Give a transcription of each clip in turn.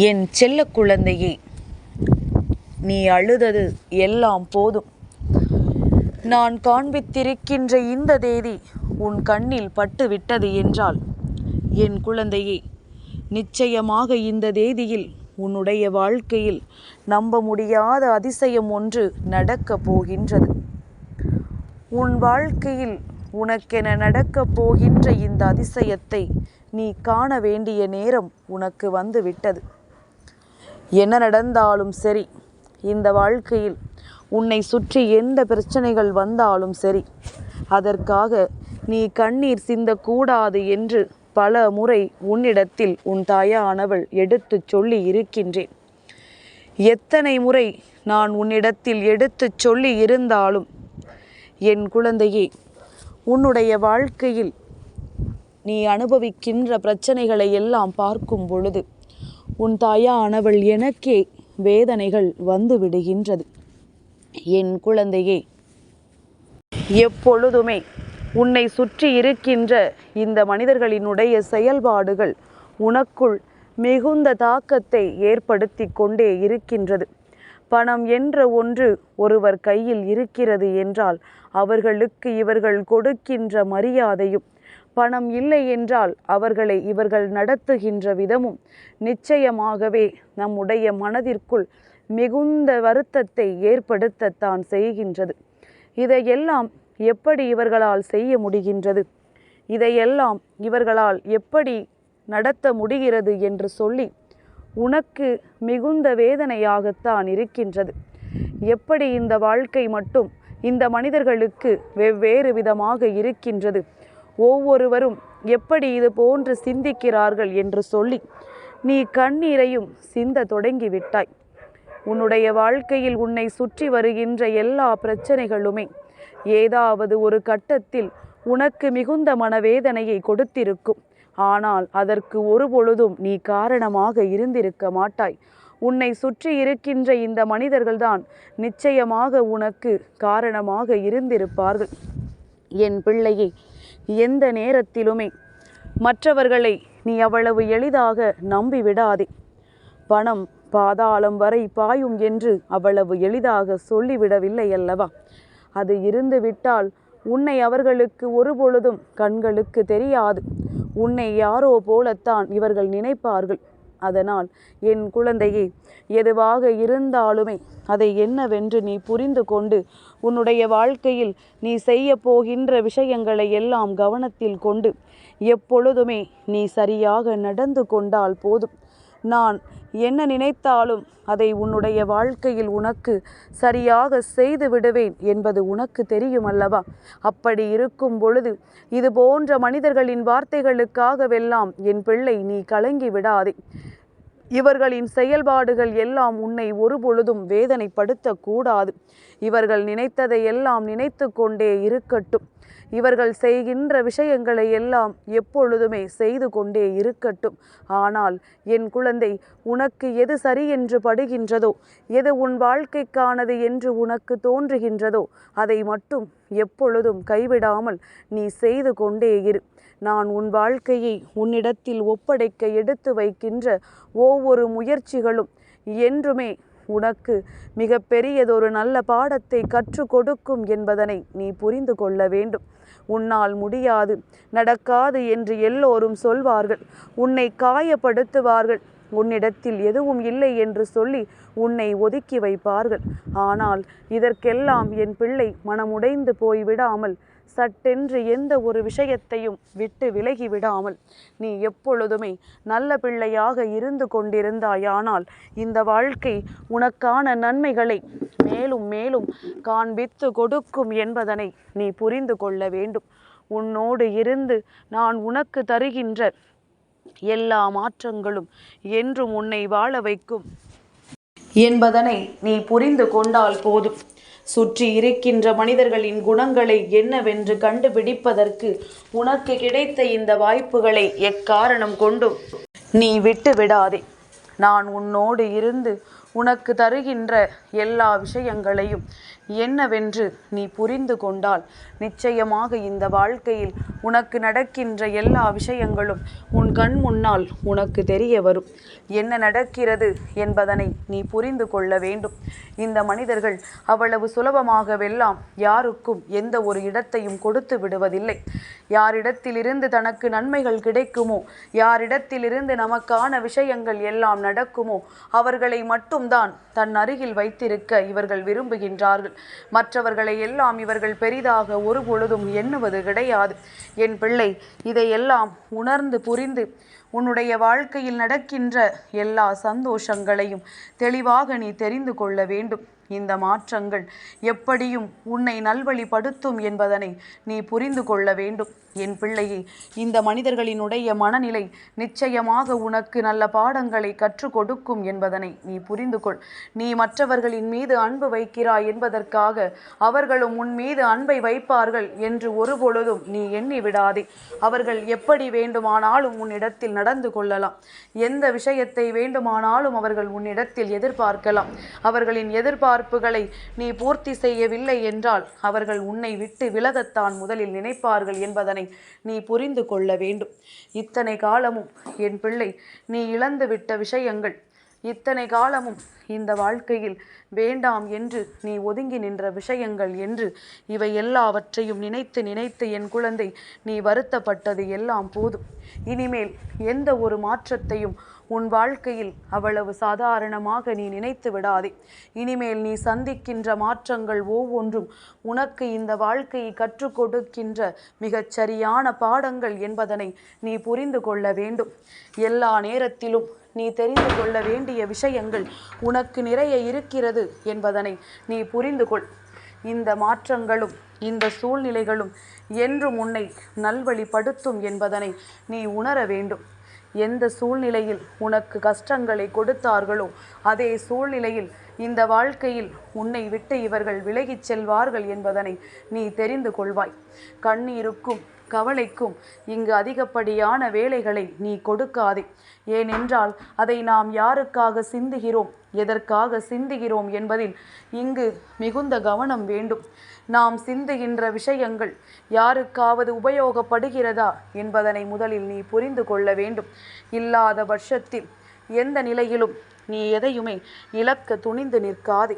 என் செல்ல குழந்தையே நீ அழுதது எல்லாம் போதும். நான் காண்பித்திருக்கின்ற இந்த தேதி உன் கண்ணில் பட்டு விட்டது என்றால் என் குழந்தையே நிச்சயமாக இந்த தேதியில் உன்னுடைய வாழ்க்கையில் நம்ப முடியாத அதிசயம் ஒன்று நடக்கப் போகின்றது. உன் வாழ்க்கையில் உனக்கென நடக்கப் போகின்ற இந்த அதிசயத்தை நீ காண வேண்டிய நேரம் உனக்கு வந்து விட்டது என்ன நடந்தாலும் சரி இந்த வாழ்க்கையில் உன்னை சுற்றி எந்த பிரச்சனைகள் வந்தாலும் சரி அதற்காக நீ கண்ணீர் சிந்தக்கூடாது என்று பல முறை உன்னிடத்தில் உன் தாயானவள் எடுத்துச் சொல்லி இருக்கின்றேன். எத்தனை முறை நான் உன்னிடத்தில் எடுத்துச் சொல்லி இருந்தாலும் என் குழந்தையே உன்னுடைய வாழ்க்கையில் நீ அனுபவிக்கின்ற பிரச்சனைகளை எல்லாம் பார்க்கும் பொழுது உன் தாயானவள் எனக்கே வேதனைகள் வந்து விடுகின்றது என் குழந்தையே எப்பொழுதுமே உன்னை சுற்றி இருக்கின்ற இந்த மனிதர்களினுடைய செயல்பாடுகள் உனக்குள் மிகுந்த தாக்கத்தை ஏற்படுத்தி கொண்டே இருக்கின்றது. பணம் என்ற ஒன்று ஒருவர் கையில் இருக்கிறது என்றால் அவர்களுக்கு இவர்கள் கொடுக்கின்ற மரியாதையும் பணம் இல்லை என்றால் அவர்களை இவர்கள் நடத்துகின்ற விதமும் நிச்சயமாகவே நம்முடைய மனதிற்குள் மிகுந்த வருத்தத்தை ஏற்படுத்தத்தான் செய்கின்றது. இதையெல்லாம் எப்படி இவர்களால் செய்ய முடிகின்றது? இதையெல்லாம் இவர்களால் எப்படி நடத்த முடிகிறது என்று சொல்லி உனக்கு மிகுந்த வேதனையாகத்தான் இருக்கின்றது. எப்படி இந்த வாழ்க்கை மட்டும் இந்த மனிதர்களுக்கு வெவ்வேறு விதமாக இருக்கின்றது? ஒவ்வொருவரும் எப்படி இது போன்று சிந்திக்கிறார்கள் என்று சொல்லி நீ கண்ணீரையும் சிந்த தொடங்கி விட்டாய் உன்னுடைய வாழ்க்கையில் உன்னை சுற்றி வருகின்ற எல்லா பிரச்சனைகளுமே ஏதாவது ஒரு கட்டத்தில் உனக்கு மிகுந்த மனவேதனையை கொடுத்திருக்கும். ஆனால் அதற்கு ஒரு பொழுதும் நீ காரணமாக இருந்திருக்க மாட்டாய். உன்னை சுற்றி இருக்கின்ற இந்த மனிதர்கள்தான் நிச்சயமாக உனக்கு காரணமாக இருந்திருப்பார்கள். என் பிள்ளையை எந்த நேரத்திலுமே. மற்றவர்களை நீ அவ்வளவு எளிதாக நம்பி விடாதே பணம் பாதாளம் வரை பாயும் என்று அவ்வளவு எளிதாக சொல்லிவிடவில்லை அல்லவா? அது இருந்து விட்டால் உன்னை அவர்களுக்கு ஒருபொழுதும் கண்களுக்கு தெரியாது. உன்னை யாரோ போலத்தான் இவர்கள் நினைப்பார்கள். அதனால் என் குழந்தையே எதுவாக இருந்தாலுமே அதை என்னவென்று நீ புரிந்து கொண்டு உன்னுடைய வாழ்க்கையில் நீ செய்ய போகின்ற விஷயங்களை எல்லாம் கவனத்தில் கொண்டு எப்பொழுதுமே நீ சரியாக நடந்து கொண்டால் போதும். நான் என்ன நினைத்தாலும் அதை உன்னுடைய வாழ்க்கையில் உனக்கு சரியாக செய்து விடுவேன் என்பது உனக்கு தெரியும் அல்லவா அப்படி இருக்கும் பொழுது இது போன்ற மனிதர்களின் வார்த்தைகளுக்காகவெல்லாம் என் பிள்ளை நீ கலங்கி விடாதே. இவர்களின் செயல்பாடுகள் எல்லாம் உன்னை ஒரு பொழுதும் வேதனைப்படுத்தக்கூடாது. இவர்கள் நினைத்ததை எல்லாம் நினைத்து கொண்டே இருக்கட்டும். இவர்கள் செய்கின்ற விஷயங்களை எல்லாம் எப்பொழுதுமே செய்து கொண்டே இருக்கட்டும். ஆனால் என் குழந்தை உனக்கு எது சரி என்று படுகின்றதோ எது உன் வாழ்க்கைக்கானது என்று உனக்கு தோன்றுகின்றதோ அதை மட்டும் எப்பொழுதும் கைவிடாமல் நீ செய்து கொண்டே இரு. நான் உன் வாழ்க்கையை உன்னிடத்தில் ஒப்படைக்க எடுத்து வைக்கின்ற ஒவ்வொரு முயற்சிகளும் என்றுமே உனக்கு மிக பெரியதொரு நல்ல பாடத்தை கற்றுக் கொடுக்கும் என்பதனை நீ புரிந்து கொள்ள வேண்டும். உன்னால் முடியாது நடக்காது என்று எல்லோரும் சொல்வார்கள். உன்னை காயப்படுத்துவார்கள். உன்னிடத்தில் எதுவும் இல்லை என்று சொல்லி உன்னை ஒதுக்கி வைப்பார்கள். ஆனால் இதற்கெல்லாம் என் பிள்ளை மனமுடைந்து போய் விடாமல் சட்டென்று எந்த ஒரு விஷயத்தையும் விட்டு விலகி விடாமல் நீ எப்பொழுதுமே நல்ல பிள்ளையாக இருந்து கொண்டிருந்தாயானால் இந்த வாழ்க்கை உனக்கான நன்மைகளை மேலும் மேலும் காண்பித்து கொடுக்கும் என்பதனை நீ புரிந்து கொள்ள வேண்டும். உன்னோடு இருந்து நான் உனக்கு தருகின்ற எல்லா மாற்றங்களும் என்றும் உன்னை வாழ வைக்கும் என்பதனை நீ புரிந்து கொண்டால் போதும். சுற்றி இருக்கின்ற மனிதர்களின் குணங்களை என்னவென்று கண்டுபிடிப்பதற்கு உனக்கு கிடைத்த இந்த வாய்ப்புகளை எக்காரணம் கொண்டும்? நீ விட்டு விடாதே நான் உன்னோடு இருந்து உனக்கு தருகின்ற எல்லா விஷயங்களையும் என்னவென்று நீ புரிந்து கொண்டால் நிச்சயமாக இந்த வாழ்க்கையில் உனக்கு நடக்கின்ற எல்லா விஷயங்களும் உன் கண் முன்னால் உனக்கு தெரிய வரும். என்ன நடக்கிறது என்பதனை நீ புரிந்து கொள்ள வேண்டும். இந்த மனிதர்கள் அவ்வளவு சுலபமாகவெல்லாம் யாருக்கும் எந்த ஒரு இடத்தையும் கொடுத்து விடுவதில்லை. யாரிடத்திலிருந்து தனக்கு நன்மைகள் கிடைக்குமோ யாரிடத்திலிருந்து நமக்கான விஷயங்கள் எல்லாம் நடக்குமோ அவர்களை மட்டும்தான் தன் அருகில் வைத்திருக்க இவர்கள் விரும்புகின்றார்கள். மற்றவர்களை எல்லாம் இவர்கள் பெரிதாக ஒரு பொழுதும் எண்ணுவது கிடையாது. என் பிள்ளை இதையெல்லாம் உணர்ந்து புரிந்து உன்னுடைய வாழ்க்கையில் நடக்கின்ற எல்லா சந்தோஷங்களையும் தெளிவாக நீ தெரிந்து கொள்ள வேண்டும். இந்த மாற்றங்கள் எப்படியும் உன்னை நல்வழிப்படுத்தும் என்பதனை நீ புரிந்து கொள்ள வேண்டும். என் பிள்ளையே இந்த மனிதர்களினுடைய மனநிலை நிச்சயமாக உனக்கு நல்ல பாடங்களை கற்றுக் கொடுக்கும் என்பதனை நீ புரிந்து கொள். நீ மற்றவர்களின் மீது அன்பு வைக்கிறாய் என்பதற்காக அவர்களும் உன் மீது அன்பை வைப்பார்கள் என்று ஒருபொழுதும் நீ எண்ணி விடாதே. அவர்கள் எப்படி வேண்டுமானாலும் உன்னிடத்தில் நடந்து கொள்ளலாம். எந்த விஷயத்தை வேண்டுமானாலும் அவர்கள் உன்னிடத்தில் எதிர்பார்க்கலாம். அவர்களின் எதிர்பார்ப்புகளை நீ பூர்த்தி செய்யவில்லை என்றால் அவர்கள் உன்னை விட்டு விலகத்தான் முதலில் நினைப்பார்கள் என்பதனை நீ புரிந்து கொள்ள வேண்டும். இத்தனை காலமும் என் பிள்ளை நீ இழந்துவிட்ட விஷயங்கள். இத்தனை காலமும் இந்த வாழ்க்கையில் வேண்டாம் என்று நீ ஒதுங்கி நின்ற விஷயங்கள் என்று இவை எல்லாவற்றையும் நினைத்து நினைத்து என் குழந்தை நீ வருத்தப்பட்டது எல்லாம் போதும். இனிமேல் எந்த ஒரு மாற்றத்தையும் உன் வாழ்க்கையில் அவ்வளவு சாதாரணமாக நீ நினைத்து விடாதே. இனிமேல் நீ சந்திக்கின்ற மாற்றங்கள் ஒவ்வொன்றும் உனக்கு இந்த வாழ்க்கையை கற்றுக் கொடுக்கின்ற மிகச் சரியான பாடங்கள் என்பதனை நீ புரிந்து கொள்ள வேண்டும். எல்லா நேரத்திலும் நீ தெரிந்து கொள்ள வேண்டிய விஷயங்கள் உனக்கு நிறைய இருக்கிறது என்பதனை நீ புரிந்து கொள். இந்த மாற்றங்களும் இந்த சூழ்நிலைகளும் என்றும் உன்னை நல்வழிப்படுத்தும் என்பதனை நீ உணர வேண்டும். எந்த சூழ்நிலையில் உனக்கு கஷ்டங்களை கொடுத்தார்களோ அதே சூழ்நிலையில் இந்த வாழ்க்கையில் உன்னை விட்டு இவர்கள் விலகிச் செல்வார்கள் என்பதனை நீ தெரிந்து கொள்வாய். கண்ணீருக்கும் கவலைக்கும் இங்கு அதிகப்படியான வேலைகளை நீ கொடுக்காதே. ஏனென்றால் அதை நாம் யாருக்காக சிந்துகிறோம் எதற்காக சிந்துகிறோம் என்பதில் இங்கு மிகுந்த கவனம் வேண்டும். நாம் சிந்துகின்ற விஷயங்கள் யாருக்காவது உபயோகப்படுகிறதா என்பதனை முதலில் நீ புரிந்து கொள்ள வேண்டும். இல்லாத பட்சத்தில் எந்த நிலையிலும் நீ எதையுமே இழக்க துணிந்து நிற்காதே.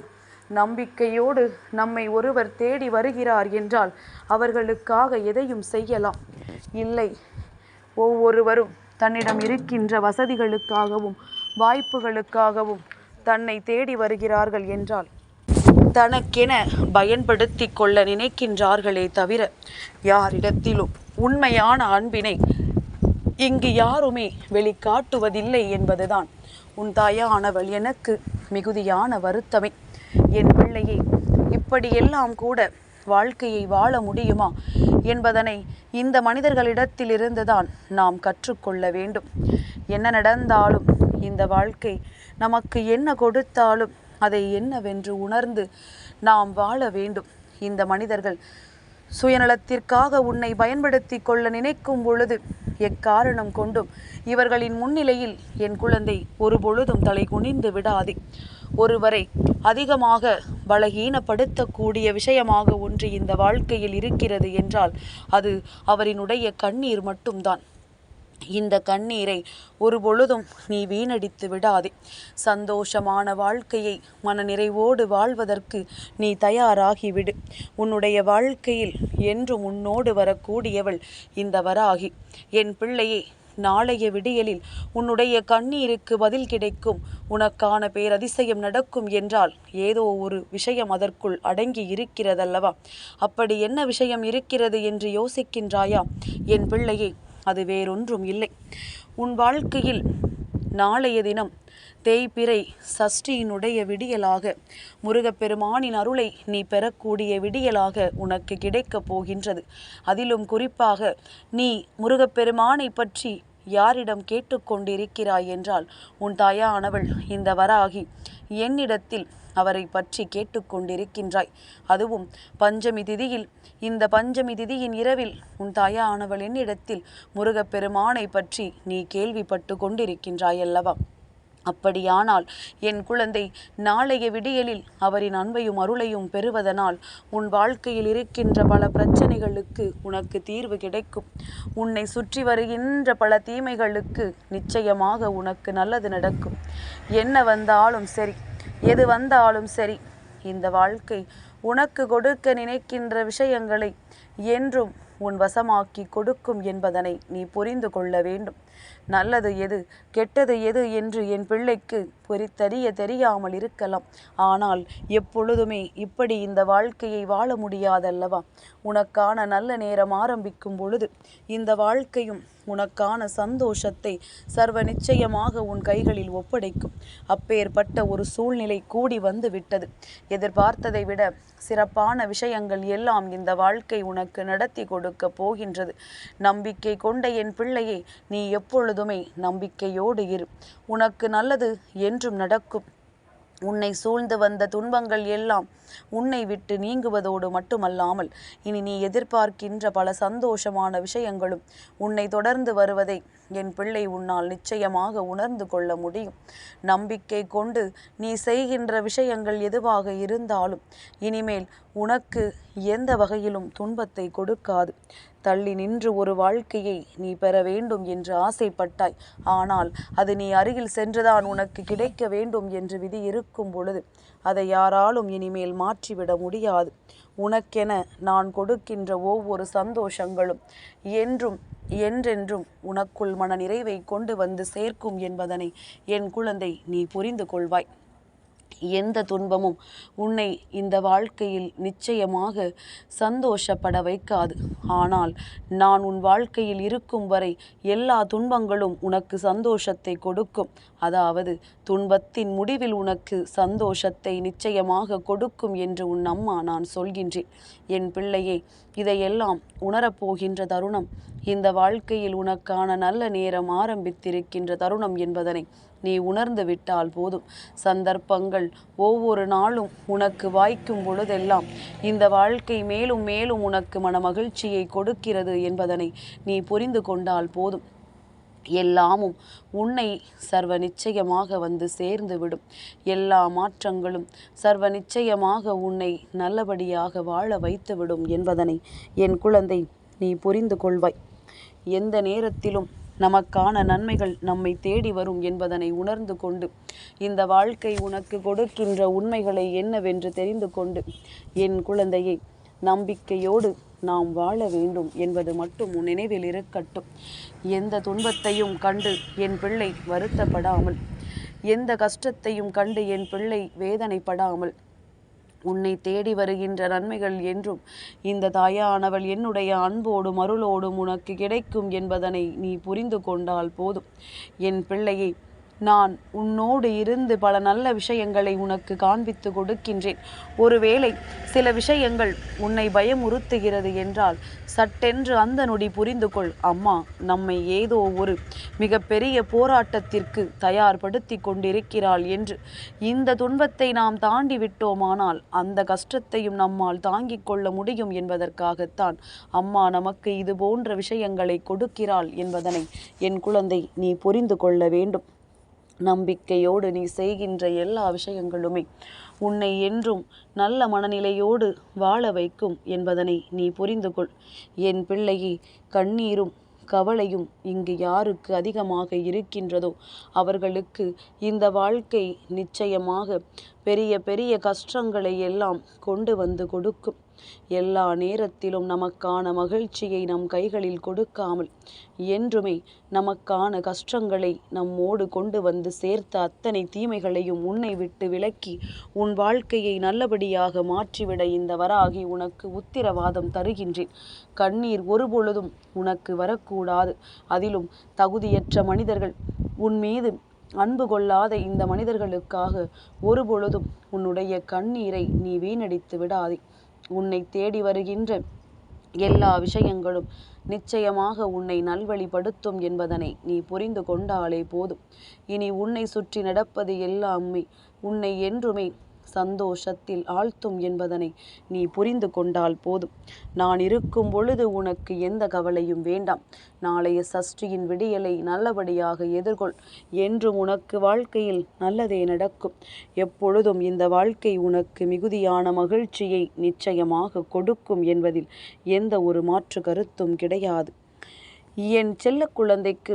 நம்பிக்கையோடு நம்மை ஒருவர் தேடி வருகிறார் என்றால் அவர்களுக்காக எதையும் செய்யலாம். இல்லை ஒவ்வொருவரும் தன்னிடம் இருக்கின்ற வசதிகளுக்காகவும் வாய்ப்புகளுக்காகவும் தன்னை தேடி வருகிறார்கள் என்றால் தனக்கென பயன்படுத்தி கொள்ள நினைக்கின்றார்களே தவிர யாரிடத்திலும் உண்மையான அன்பினை இங்கு யாருமே வெளிக்காட்டுவதில்லை என்பதுதான். உன் தாயானவள் எனக்கு மிகுதியான வருத்தமே. என் பிள்ளையே இப்படியெல்லாம் கூட வாழ்க்கையை வாழ முடியுமா என்பதனை இந்த மனிதர்களிடத்திலிருந்துதான் நாம் கற்றுக்கொள்ள வேண்டும். என்ன நடந்தாலும் இந்த வாழ்க்கை நமக்கு என்ன கொடுத்தாலும் அதை என்னவென்று உணர்ந்து நாம் வாழ வேண்டும். இந்த மனிதர்கள் சுயநலத்திற்காக உன்னை பயன்படுத்தி கொள்ள நினைக்கும் பொழுது எக்காரணம் கொண்டும் இவர்களின் முன்னிலையில் என் குழந்தை ஒரு பொழுதும் தலை குனிந்து விடாதே. ஒருவரை அதிகமாக பலகீனப்படுத்தக்கூடிய விஷயமாக ஒன்று இந்த வாழ்க்கையில் இருக்கிறது என்றால் அது அவரினுடைய கண்ணீர் மட்டும்தான். இந்த கண்ணீரை ஒரு பொழுதும் நீ வீணடித்து விடாதே. சந்தோஷமான வாழ்க்கையை மனநிறைவோடு வாழ்வதற்கு நீ தயாராகிவிடு. உன்னுடைய வாழ்க்கையில் என்றும் உன்னோடு வரக்கூடியவள் இந்த வராகி. என் பிள்ளையே நாளைய விடியலில் உன்னுடைய கண்ணீருக்கு பதில் கிடைக்கும். உனக்கான பேரதிசயம் நடக்கும் என்றால் ஏதோ ஒரு விஷயம் அதற்குள் அடங்கி இருக்கிறதல்லவா? அப்படி என்ன விஷயம் இருக்கிறது என்று யோசிக்கின்றாயா? என் பிள்ளையை அது வேறொன்றும் இல்லை. உன் வாழ்க்கையில் நாளைய தினம் தேய்பிறை சஷ்டியினுடைய விடியலாக முருகப்பெருமானின் அருளை நீ பெறக்கூடிய விடியலாக உனக்கு கிடைக்கப் போகின்றது. அதிலும் குறிப்பாக நீ முருகப்பெருமானை பற்றி யாரிடம் கேட்டுக்கொண்டிருக்கிறாய் என்றால் உன் தாயானவள் இந்த வராகி என்னிடத்தில் அவரை பற்றி கேட்டுக்கொண்டிருக்கின்றாய். அதுவும் பஞ்சமி திதியில். இந்த பஞ்சமி திதியின் இரவில் உன் தாயானவள் என்னிடத்தில் முருகப்பெருமானை பற்றி நீ கேள்விப்பட்டு கொண்டிருக்கின்றாய் அல்லவா அப்படியானால் என் குழந்தை நாளைய விடியலில் அவரின் அன்பையும் அருளையும் பெறுவதனால் உன் வாழ்க்கையில் இருக்கின்ற பல பிரச்சனைகளுக்கு உனக்கு தீர்வு கிடைக்கும். உன்னை சுற்றி வருகின்ற பல தீமைகளுக்கு நிச்சயமாக உனக்கு நல்லது நடக்கும். என்ன வந்தாலும் சரி எது வந்தாலும் சரி இந்த வாழ்க்கை உனக்கு கொடுக்க நினைக்கின்ற விஷயங்களை என்றும் உன் வசமாக்கி கொடுக்கும் என்பதனை நீ புரிந்து கொள்ள வேண்டும். நல்லது எது கெட்டது எது என்று என் பிள்ளைக்கு பொறித்தறிய தெரியாமல் இருக்கலாம். ஆனால் எப்பொழுதுமே இப்படி இந்த வாழ்க்கையை வாழ முடியாதல்லவா? உனக்கான நல்ல நேரம் ஆரம்பிக்கும் பொழுது இந்த வாழ்க்கையும் உனக்கான சந்தோஷத்தை சர்வ நிச்சயமாக உன் கைகளில் ஒப்படைக்கும். அப்பேற்பட்ட ஒரு சூழ்நிலை கூடி வந்து விட்டது. எதிர்பார்த்ததை விட சிறப்பான விஷயங்கள் எல்லாம் இந்த வாழ்க்கை உனக்கு நடத்தி கொடுக்க போகின்றது. நம்பிக்கை கொண்ட என் பிள்ளையை நீ எப்பொழுதுமே நம்பிக்கையோடு இரு. உனக்கு நல்லது என்றும் நடக்கும். உன்னை சூழ்ந்து வந்த துன்பங்கள் எல்லாம் உன்னை விட்டு நீங்குவதோடு மட்டுமல்லாமல் இனி நீ எதிர்பார்க்கின்ற பல சந்தோஷமான விஷயங்களும் உன்னை தொடர்ந்து வருவதை என் பிள்ளை உன்னால் நிச்சயமாக உணர்ந்து கொள்ள முடியும். நம்பிக்கை கொண்டு நீ செய்கின்ற விஷயங்கள் எதுவாக இருந்தாலும் இனிமேல் உனக்கு எந்த வகையிலும் துன்பத்தை கொடுக்காது. தள்ளி நின்று ஒரு வாழ்க்கையை நீ பெற வேண்டும் என்று ஆசைப்பட்டாய். ஆனால் அது நீ அருகில் சென்றுதான் உனக்கு கிடைக்க வேண்டும் என்று விதி இருக்கும் பொழுது அதை யாராலும் இனிமேல் மாற்றிவிட முடியாது. உனக்கென நான் கொடுக்கின்ற ஒவ்வொரு சந்தோஷங்களும் என்றும் என்றென்றும் உனக்குள் மன நிறைவை கொண்டு வந்து சேர்க்கும் என்பதனை என் குழந்தை நீ புரிந்து கொள்வாய். எந்த துன்பமும் உன்னை இந்த வாழ்க்கையில் நிச்சயமாக சந்தோஷப்பட வைக்காது. ஆனால் நான் உன் வாழ்க்கையில் இருக்கும் வரை எல்லா துன்பங்களும் உனக்கு சந்தோஷத்தை கொடுக்கும். அதாவது துன்பத்தின் முடிவில் உனக்கு சந்தோஷத்தை நிச்சயமாக கொடுக்கும் என்று உன் அம்மா நான் சொல்கின்றேன். என் பிள்ளையே இதையெல்லாம் உணரப்போகின்ற தருணம் இந்த வாழ்க்கையில் உனக்கான நல்ல நேரம் ஆரம்பித்திருக்கின்ற தருணம் என்பதனை நீ உணர்ந்து விட்டால் போதும். சந்தர்ப்பங்கள் ஒவ்வொரு நாளும் உனக்கு வாய்க்கும் பொழுதெல்லாம் இந்த வாழ்க்கை மேலும் மேலும் உனக்கு மன மகிழ்ச்சியை கொடுக்கிறது என்பதனை நீ புரிந்து கொண்டால் போதும். எல்லாமும் உன்னை சர்வ நிச்சயமாக வந்து சேர்ந்துவிடும் எல்லா மாற்றங்களும் சர்வ நிச்சயமாக உன்னை நல்லபடியாக வாழ வைத்துவிடும் என்பதனை என் குழந்தை நீ புரிந்து கொள்வாய். எந்த நேரத்திலும் நமக்கான நன்மைகள் நம்மை தேடி வரும் என்பதனை உணர்ந்து கொண்டு இந்த வாழ்க்கை உனக்கு கொடுக்கின்ற உண்மைகளை என்னவென்று தெரிந்து கொண்டு என் குழந்தையை நம்பிக்கையோடு நாம் வாழ வேண்டும் என்பது மட்டும் உன் நினைவில் இருக்கட்டும். எந்த துன்பத்தையும் கண்டு என் பிள்ளை வருத்தப்படாமல் எந்த கஷ்டத்தையும் கண்டு என் பிள்ளை வேதனைப்படாமல் உன்னை தேடி வருகின்ற நன்மைகள் என்றும் இந்த தாயானவள் என்னுடைய அன்போடும் அருளோடும் உனக்கு கிடைக்கும் என்பதனை நீ புரிந்து கொண்டால் போதும். என் பிள்ளையை நான் உன்னோடு இருந்து பல நல்ல விஷயங்களை உனக்கு காண்பித்து கொடுக்கின்றேன். ஒருவேளை சில விஷயங்கள் உன்னை பயமுறுத்துகிறது என்றால் சட்டென்று அந்த நொடி புரிந்து கொள். அம்மா நம்மை ஏதோ ஒரு மிகப்பெரிய போராட்டத்திற்கு தயார்படுத்தி கொண்டிருக்கிறாள் என்று. இந்த துன்பத்தை நாம் தாண்டி விட்டோமானால் அந்த கஷ்டத்தையும் நம்மால் தாங்கிக் கொள்ள முடியும் என்பதற்காகத்தான் அம்மா நமக்கு இது போன்ற விஷயங்களை கொடுக்கிறாள் என்பதனை என் குழந்தை நீ புரிந்து கொள்ள வேண்டும். நம்பிக்கையோடு நீ செய்கின்ற எல்லா விஷயங்களுமே உன்னை என்றும் நல்ல மனநிலையோடு வாழ வைக்கும் என்பதனை நீ புரிந்து கொள். என் பிள்ளையை கண்ணீரும் கவலையும் இங்கு யாருக்கு அதிகமாக இருக்கின்றதோ அவர்களுக்கு இந்த வாழ்க்கை நிச்சயமாக பெரிய பெரிய கஷ்டங்களை எல்லாம் கொண்டு வந்து கொடுக்கும். எல்லா நேரத்திலும் நமக்கான மகிழ்ச்சியை நம் கைகளில் கொடுக்காமல் என்றுமே நமக்கான கஷ்டங்களை நம்மோடு கொண்டு வந்து சேர்த்த அத்தனை தீமைகளையும் உன்னை விட்டு விலக்கி உன் வாழ்க்கையை நல்லபடியாக மாற்றிவிட இந்த வராகி உனக்கு உத்திரவாதம் தருகின்றேன். கண்ணீர் ஒருபொழுதும் உனக்கு வரக்கூடாது. அதிலும் தகுதியற்ற மனிதர்கள் உன் மீது அன்பு கொள்ளாத இந்த மனிதர்களுக்காக ஒருபொழுதும் உன்னுடைய கண்ணீரை நீ வீணடித்து விடாதே. உன்னை தேடி வருகின்ற எல்லா விஷயங்களும் நிச்சயமாக உன்னை நல்வழிப்படுத்தும் என்பதனை நீ புரிந்து கொண்டாலே போதும். இனி உன்னை சுற்றி நடப்பது எல்லாமே உன்னை என்றுமே சந்தோஷத்தில் ஆழ்த்தும் என்பதனை நீ புரிந்து கொண்டால் போதும். நான் இருக்கும் பொழுது உனக்கு எந்த கவலையும் வேண்டாம். நாளைய சஷ்டியின் விடியலை நல்லபடியாக எதிர்கொள். என்றும் உனக்கு வாழ்க்கையில் நல்லதே நடக்கும். எப்பொழுதும் இந்த வாழ்க்கை உனக்கு மிகுதியான மகிழ்ச்சியை நிச்சயமாக கொடுக்கும் என்பதில் எந்த ஒரு மாற்று கருத்தும் கிடையாது. என் செல்ல குழந்தைக்கு